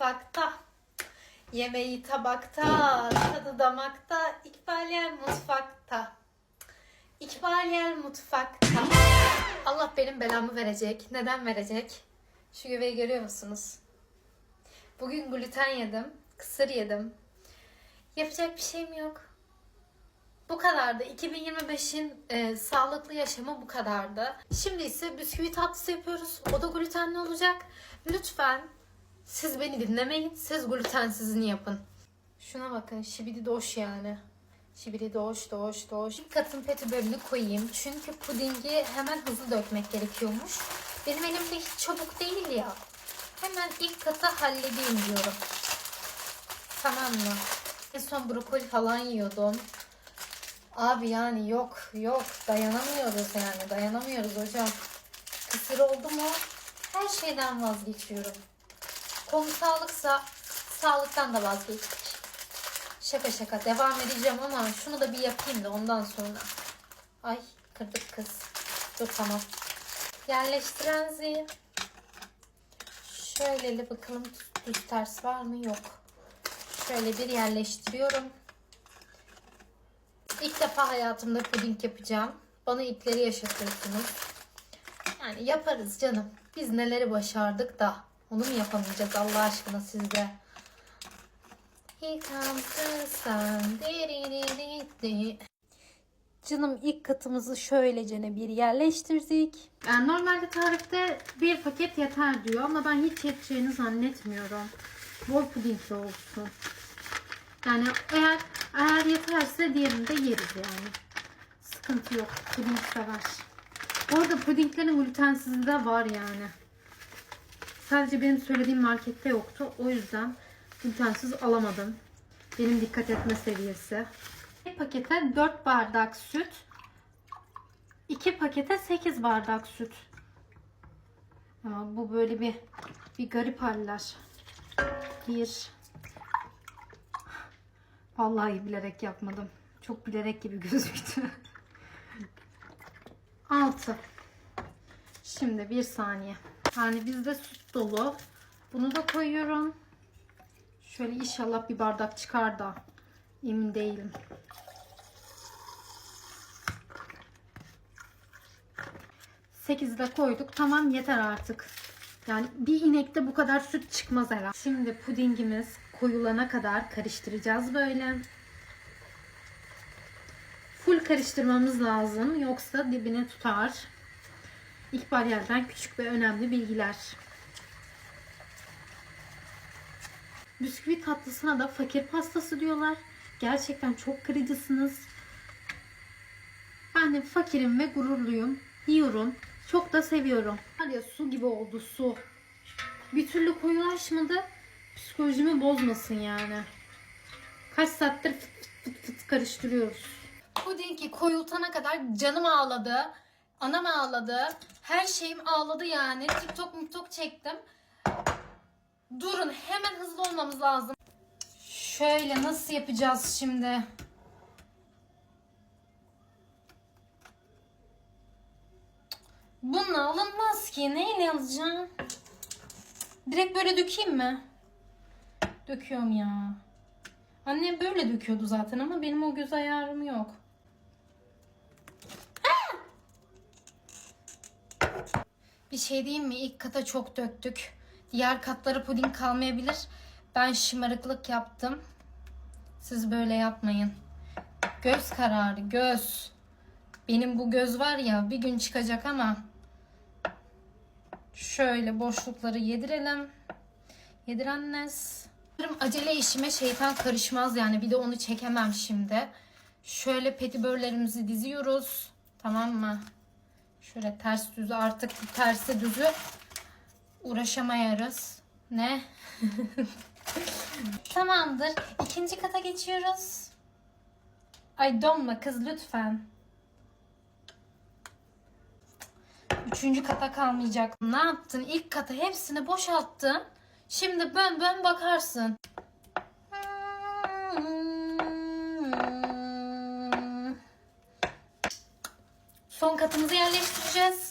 mutfakta. Yemeği tabakta, tadı damakta. İkbal yer mutfakta. İkbal yer mutfakta. Allah benim belamı verecek. Neden verecek? Şu göbeği görüyor musunuz? Bugün gluten yedim. Kısır yedim. Yapacak bir şeyim yok. Bu kadardı. 2025'in e, sağlıklı yaşamı bu kadardı. Şimdi ise bisküvi tatlısı yapıyoruz. O da glutenli olacak. Lütfen siz beni dinlemeyin. Siz glutensizini yapın. Şuna bakın. Şibidi doş yani. Şibidi doş doş doş. İlk katın peti bölümünü koyayım. Çünkü pudingi hemen hızlı dökmek gerekiyormuş. Benim elimde hiç çabuk değil ya. Hemen ilk katı halledeyim diyorum. Tamam mı? En son brokoli falan yiyordum. Abi yani yok yok dayanamıyoruz yani dayanamıyoruz hocam. Kısır oldu mu her şeyden vazgeçiyorum. Konu sağlıksa sağlıktan da vazgeçtik. Şaka şaka devam edeceğim ama şunu da bir yapayım da ondan sonra. Ay kırdık kız. Dur tamam. Yerleştiren zil. Şöyle bakalım düz ters var mı? Yok. Şöyle bir yerleştiriyorum. İlk defa hayatımda puding yapacağım. Bana ipleri yaşatıyorsunuz. Yani yaparız canım. Biz neleri başardık da onu mu yapamayacağız Allah aşkına sizde? Here comes the sun. Canım ilk katımızı şöylecene bir yerleştirdik. Yani normalde tarifte bir paket yeter diyor ama ben hiç yeteceğini zannetmiyorum. Bol pudingli olsun. Yani eğer eğer yeterse diğerini de yeriz yani. Sıkıntı yok. Puding sever. Bu arada pudinglerin glutensizi de var yani. Sadece benim söylediğim markette yoktu. O yüzden glutensiz alamadım. Benim dikkat etme seviyesi. Bir pakete 4 bardak süt. 2 pakete 8 bardak süt. Ama bu böyle bir bir garip haller. Bir Vallahi bilerek yapmadım. Çok bilerek gibi gözüktü. 6. Şimdi bir saniye. Yani bizde süt dolu. Bunu da koyuyorum. Şöyle inşallah bir bardak çıkar da. Emin değilim. Sekizi de koyduk. Tamam yeter artık. Yani bir inekte bu kadar süt çıkmaz herhalde. Şimdi pudingimiz koyulana kadar karıştıracağız böyle. Full karıştırmamız lazım. Yoksa dibine tutar. İhbar yerden küçük ve önemli bilgiler. Bisküvi tatlısına da fakir pastası diyorlar. Gerçekten çok kırıcısınız. Ben de fakirim ve gururluyum. Yiyorum. Çok da seviyorum. Var ya su gibi oldu su. Bir türlü koyulaşmadı. Psikolojimi bozmasın yani. Kaç saattir fıt fıt, fıt karıştırıyoruz. Pudingi koyultana kadar canım ağladı. Anam ağladı. Her şeyim ağladı yani. TikTok muktok çektim. Durun hemen hızlı olmamız lazım. Şöyle nasıl yapacağız şimdi? Bununla alınmaz ki. Neyle alacağım? Direkt böyle dökeyim mi? Döküyorum ya. Annem böyle döküyordu zaten ama benim o göz ayarım yok. Bir şey diyeyim mi? İlk kata çok döktük. Diğer katları puding kalmayabilir. Ben şımarıklık yaptım. Siz böyle yapmayın. Göz kararı, göz. Benim bu göz var ya bir gün çıkacak ama şöyle boşlukları yedirelim. Yedirenles. Umarım acele işime şeytan karışmaz yani bir de onu çekemem şimdi. Şöyle petibörlerimizi diziyoruz. Tamam mı? Şöyle ters düzü artık bu tersi düzü uğraşamayarız. Ne? Tamamdır. İkinci kata geçiyoruz. Ay donma kız lütfen. Üçüncü kata kalmayacak. Ne yaptın? İlk kata hepsini boşalttın. Şimdi bön bön bakarsın. Son katımızı yerleştireceğiz.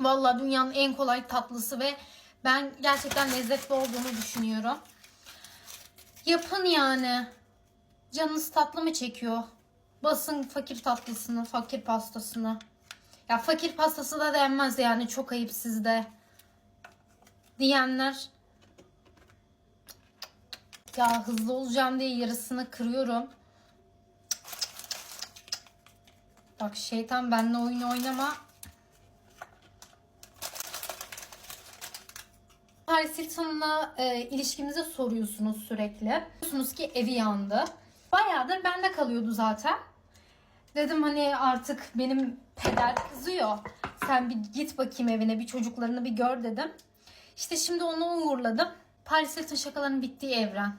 Vallahi dünyanın en kolay tatlısı ve Ben gerçekten lezzetli olduğunu düşünüyorum. Yapın yani. Canınız tatlı mı çekiyor? Basın fakir tatlısını, fakir pastasını. Ya fakir pastası da denmez yani çok ayıp sizde. Diyenler. Ya hızlı olacağım diye yarısını kırıyorum. Bak şeytan benimle oyun oynama. Paris Hilton'la e, ilişkimizi soruyorsunuz sürekli. Diyorsunuz ki evi yandı. Bayağıdır bende kalıyordu zaten. Dedim hani artık benim peder kızıyor. Sen bir git bakayım evine bir çocuklarını bir gör dedim. İşte şimdi onu uğurladım. Paris Hilton şakalarının bittiği evren.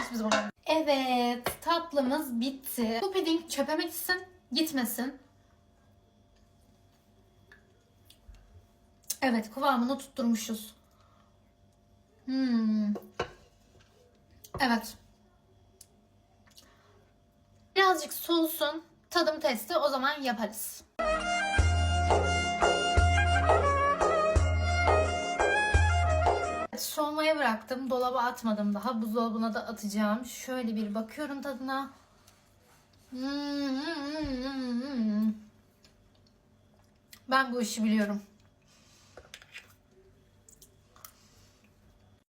Hiçbir zaman. Evet tatlımız bitti. Bu pudding çöpe mi gitsin? Gitmesin. Evet kıvamını tutturmuşuz. Hmm. Evet. Birazcık soğusun. Tadım testi o zaman yaparız. Soğumaya bıraktım. Dolaba atmadım daha. Buzdolabına da atacağım. Şöyle bir bakıyorum tadına. Hmm. Ben bu işi biliyorum.